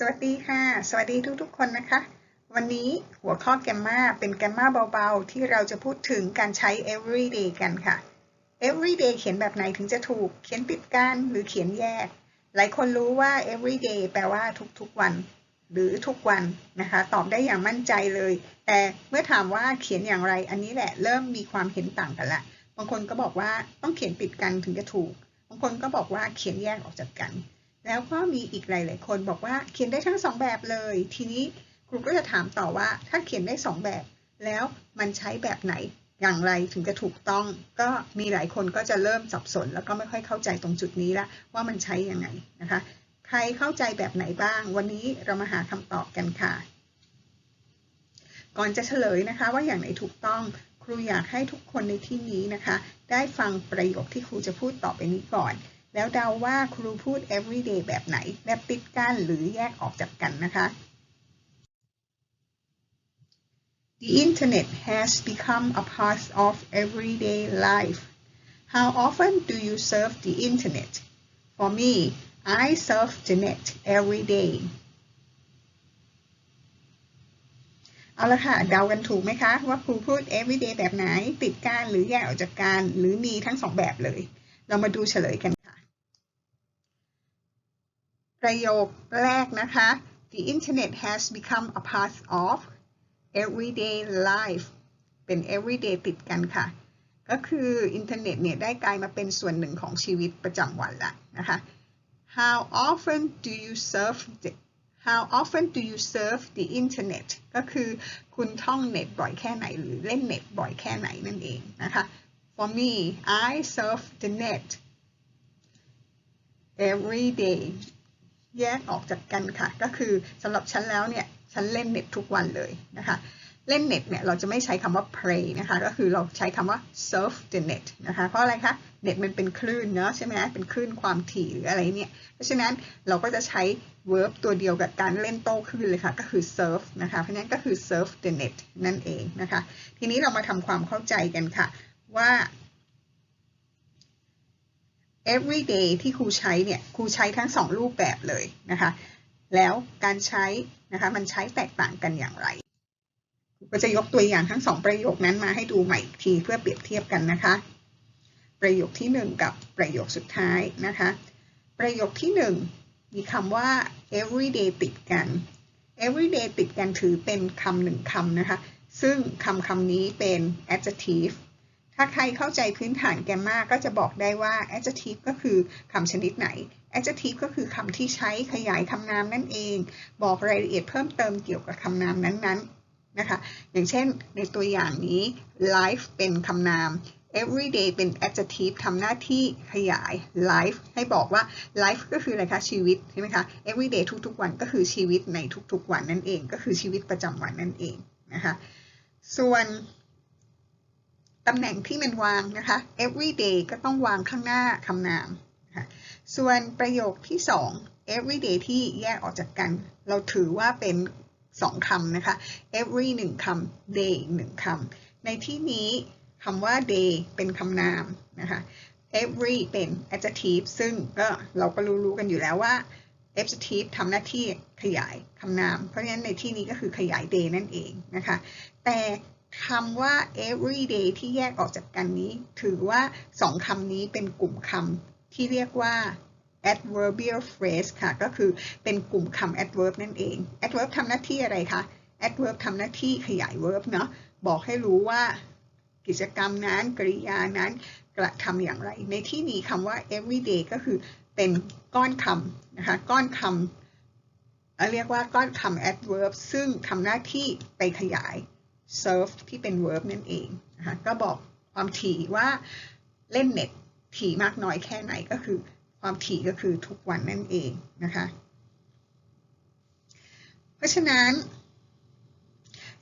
สวัสดีค่ะ สวัสดีทุกๆ คนนะคะ วันนี้หัวข้อแกมมาเป็นแกมมาเบาๆ ที่เราจะพูดถึงการใช้ everyday กันค่ะ everyday เขียนแบบไหนถึงจะถูก เขียนติดกันหรือเขียนแยก หลายคนรู้ว่า everyday แปลว่าทุกๆวัน หรือทุกวันนะคะ ตอบได้อย่างมั่นใจเลย แต่เมื่อถามว่าเขียนอย่างไร อันนี้แหละเริ่มมีความเห็นต่างกันละ บางคนก็บอกว่าต้องเขียนติดกันถึงจะถูก บางคนก็บอกว่าเขียนแยกออกจากกัน แล้วก็มีอีกหลาย ๆ คนบอกว่าเขียนได้ทั้งสองแบบเลย ทีนี้ครูก็จะถามต่อว่าถ้าเขียนได้สองแบบ แล้วมันใช้แบบไหนอย่างไรถึงจะถูกต้อง ก็มีหลายคนก็จะเริ่มสับสน แล้วก็ไม่ค่อยเข้าใจตรงจุดนี้ละว่ามันใช้ยังไงนะคะ ใครเข้าใจแบบไหนบ้าง วันนี้เรามาหาคำตอบกันค่ะ ก่อนจะเฉลยนะคะ ว่าอย่างไหนถูกต้องครูอยากให้ทุกคนในที่นี้นะคะ ได้ฟังประโยคที่ครูจะพูดต่อไปนี้ก่อน แล้วเดาว่าครูพูด everyday แบบไหน แบบติดกันหรือแยกออกจากกันนะคะ The internet has become a part of everyday life. How often do you surf the internet? For me, I surf the net every day. เอาละค่ะเดากันถูกไหมคะ ว่าครูพูด everyday แบบไหน ติดกันหรือแยกออกจากกันหรือมีทั้งสองแบบเลย เรามาดูเฉลยกัน ประโยคแรกนะคะ The internet has become a part of everyday life เป็น everyday ติดกันค่ะ ก็คืออินเทอร์เน็ตเนี่ยได้กลายมาเป็นส่วนหนึ่งของชีวิตประจำวันละนะคะ How often do you surf the How often do you surf the internet ก็คือคุณท่องเน็ตบ่อยแค่ไหน หรือเล่นเน็ตบ่อยแค่ไหนนั่นเองนะคะ For me I surf the net every day แยกออกจากกันค่ะ ก็คือสำหรับฉันแล้วเนี่ยฉันเล่นเน็ตทุกวันเลยนะคะเล่นเน็ตเนี่ยเราจะไม่ใช้คำว่า play นะคะก็คือเราใช้คำว่า surf the net นะคะเพราะอะไรคะเน็ตมันเป็นคลื่นเนาะใช่ไหมเป็นคลื่นความถี่หรืออะไรเนี่ยเพราะฉะนั้นเราก็จะใช้ verb ตัวเดียวกับการเล่นโต้คลื่นเลยค่ะก็คือ surf นะคะเพราะฉะนั้นก็คือ surf the net นั่นเองนะคะทีนี้เรามาทำความเข้าใจกันค่ะว่า everyday ที่ครูใช้เนี่ยครูใช้ทั้งสองรูปแบบเลยนะคะ แล้วการใช้นะคะมันใช้แตกต่างกันอย่างไรก็จะยกตัวอย่างทั้งสองประโยคนั้นมาให้ดูใหม่อีกทีเพื่อเปรียบเทียบกันนะคะ ประโยคที่หนึ่งกับประโยคสุดท้ายนะคะ ประโยคที่หนึ่งมีคำว่า everyday ติดกัน everyday ติดกันถือเป็นคำหนึ่งคำนะคะ ซึ่งคำคำนี้เป็น adjective ถ้าใครเข้าใจพื้นฐานแกมมาก็จะบอกได้ว่า adjective ก็คือคำชนิดไหน adjective ก็คือคำที่ใช้ขยายคำนามนั่นเอง บอกรายละเอียดเพิ่มเติมเกี่ยวกับคำนามนั้นๆนะคะ อย่างเช่นในตัวอย่างนี้ life เป็นคำนาม everyday เป็น adjective ทำหน้าที่ขยาย life ให้บอกว่า life ก็คืออะไรคะ ชีวิตใช่ไหมคะ everyday ทุกๆ วันก็คือชีวิตในทุกๆ วันนั่นเอง ก็คือชีวิตประจำวันนั่นเองนะคะ ส่วน ตำแหน่งที่มันวางนะคะ everyday ก็ต้องวางข้างหน้าคำนามนะคะส่วนประโยคที่ 2 everyday ที่แยกออกจากกัน เราถือว่าเป็น 2คำนะคะ every 1คำ day 1คำในที่นี้คำว่า day เป็นคำนามนะคะ every เป็น adjective ซึ่งก็เราก็รู้ๆกันอยู่แล้วว่า adjective ทำหน้าที่ขยายคำนาม เพราะฉะนั้นในที่นี้ก็คือขยาย day นั่นเองนะคะ แต่ คำว่า everyday ที่แยกออกจากกันนี้ ถือว่าสองคำนี้เป็นกลุ่มคำที่เรียกว่า adverbial phrase ค่ะ ก็คือเป็นกลุ่มคำ adverb นั่นเอง adverb ทำหน้าที่อะไรคะ adverb ทำหน้าที่ขยาย verb เนาะบอกให้รู้ว่ากิจกรรมนั้นกริยานั้นกระทำอย่างไร ในที่นี้คำว่า everyday ก็คือเป็นก้อนคำนะคะ ก้อนคำเรียกว่าก้อนคำ adverb ซึ่งทำหน้าที่ไปขยาย serve ที่เป็น verb นั่นเองนะคะก็บอกความถี่ว่าเล่นเน็ตถี่มากน้อยแค่ไหนก็คือ ความถี่ก็คือทุกวันนั่นเองนะคะ เพราะฉะนั้น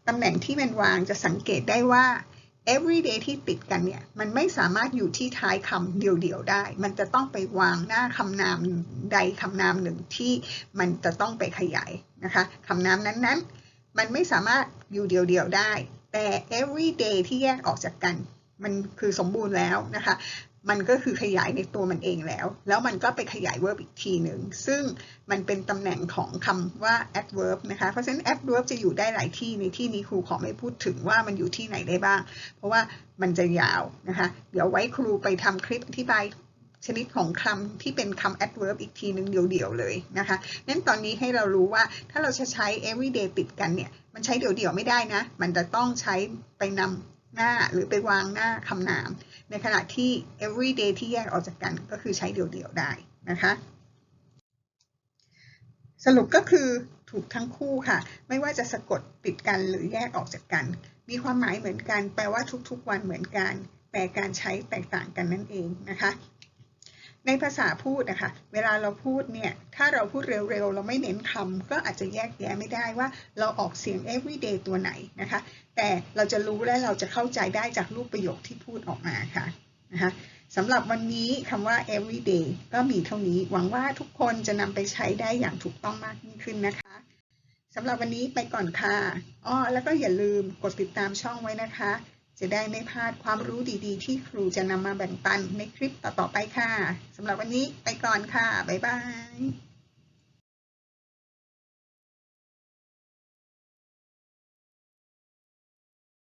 ตำแหน่งที่มันวางจะสังเกตได้ว่า everyday ที่ติดกันเนี่ย มันไม่สามารถอยู่ที่ท้ายคำเดียวๆได้ มันจะต้องไปวางหน้าคำนามใดคำนามหนึ่งที่มันจะต้องไปขยายนะคะคำนามนั้นๆ มันไม่สามารถอยู่เดียวๆได้ แต่ everyday ที่แยกออกจากกัน มันคือสมบูรณ์แล้วนะคะ มันก็คือขยายในตัวมันเองแล้ว แล้วมันก็ไปขยาย verb อีกทีหนึ่ง ซึ่งมันเป็นตำแหน่งของคำว่า adverb นะคะ เพราะฉะนั้น adverb จะอยู่ได้หลายที่ ในที่นี้ครูขอไม่พูดถึงว่ามันอยู่ที่ไหนได้บ้าง เพราะว่ามันจะยาวนะคะ เดี๋ยวไว้ครูไปทำคลิปอธิบาย ชนิดของคำที่เป็นคำ adverb อีกทีหนึ่งเดี่ยวๆเลยนะคะนั้นตอนนี้ให้เรารู้ว่าถ้าเราจะใช้ everyday ติดกันเนี่ย มันใช้เดี่ยวๆไม่ได้นะ มันจะต้องใช้ไปนำหน้าหรือไปวางหน้าคำนาม ในขณะที่ everyday ที่แยกออกจากกันก็คือใช้เดี่ยวๆได้นะคะ สรุปก็คือถูกทั้งคู่ค่ะ ไม่ว่าจะสะกดติดกันหรือแยกออกจากกัน มีความหมายเหมือนกัน แปลว่าทุกๆวันเหมือนกัน แต่การใช้แตกต่างกันนั่นเองนะคะ ในภาษาพูดนะคะ เวลาเราพูดเนี่ย ถ้าเราพูดเร็วๆ เราไม่เน้นคำ ก็อาจจะแยกแยะไม่ได้ว่าเราออกเสียง everyday ตัวไหนนะคะ แต่เราจะรู้และเราจะเข้าใจได้จากรูปประโยคที่พูดออกมาค่ะนะคะสำหรับวันนี้คำว่า everyday ก็มีเท่านี้ หวังว่าทุกคนจะนำไปใช้ได้อย่างถูกต้องมากยิ่งขึ้นนะคะสำหรับวันนี้ไปก่อนค่ะ อ้อ แล้วก็อย่าลืมกดติดตามช่องไว้นะคะ จะได้ไม่พลาดความรู้ดีๆ ที่ครูจะนำมาแบ่งปันในคลิปต่อๆไปค่ะสำหรับวันนี้ไปก่อนค่ะ บ๊ายบาย